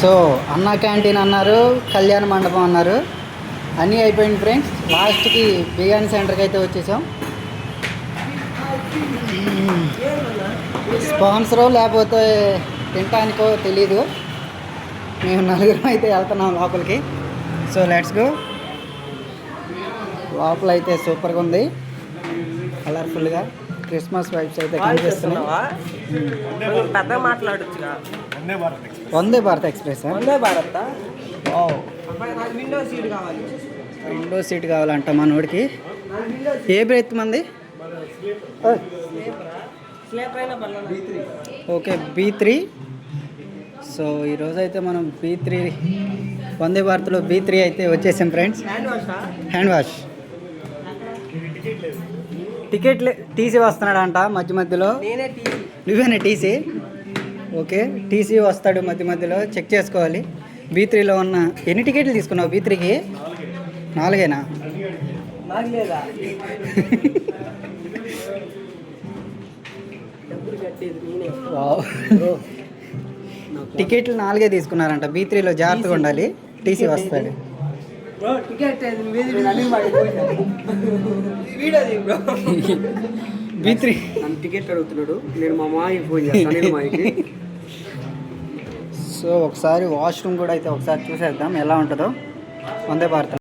So అన్న canteen అన్నారు కళ్యాణ మండపం అన్నారు. అన్నీ అయిపోయింది ఫ్రెండ్స్. లాస్ట్కి బిర్యానీ సెంటర్కి అయితే వచ్చేసాం. స్పాన్సరో లేకపోతే తినటానికో తెలీదు. మేము నలుగురం అయితే వెళ్తున్నాం లోపలికి. So let's go. లోపల అయితే సూపర్గా ఉంది. కలర్ఫుల్గా. క్రిస్మస్ వైబ్స్ అయితే కనిపిస్తున్నాయి. పెద్ద మాట్లాడొచ్చుగా. Vande Bharat express. Vande Bharat window seat కావాలి. విండో సీట్ కావాలంట మనోడికి. ఏ బ్రెత్ మంది? Okay B three. సో ఈరోజు అయితే మనం బీ త్రీ వందే భారత్లో బీ త్రీ అయితే వచ్చేసాం ఫ్రెండ్స్. హ్యాండ్ వాషా హ్యాండ్ వాష్. టికెట్ టీసీ వస్తున్నాడంట మధ్య మధ్యలో. నువ్వేనా టీసీ? ఓకే టీసీ వస్తాడు మధ్య మధ్యలో. చెక్ చేసుకోవాలి. బీ త్రీలో ఉన్న ఎన్ని టికెట్లు తీసుకున్నావు బీ త్రీకి నాలుగేనా. టికెట్లు నాలుగే తీసుకున్నారంట. బీ త్రీలో జాగ్రత్తగా ఉండాలి. టీసీ వస్తాడు. బ్రో టికెట్ వీడియో దిగు బ్రో టికెట్ అడుగుతున్నాడు. నేను మా ఫోన్ చేస్తాను మాయకి సో ఒకసారి వాష్రూమ్ కూడా అయితే ఒకసారి చూసేద్దాం ఎలా ఉంటుందో. వందే భారత్.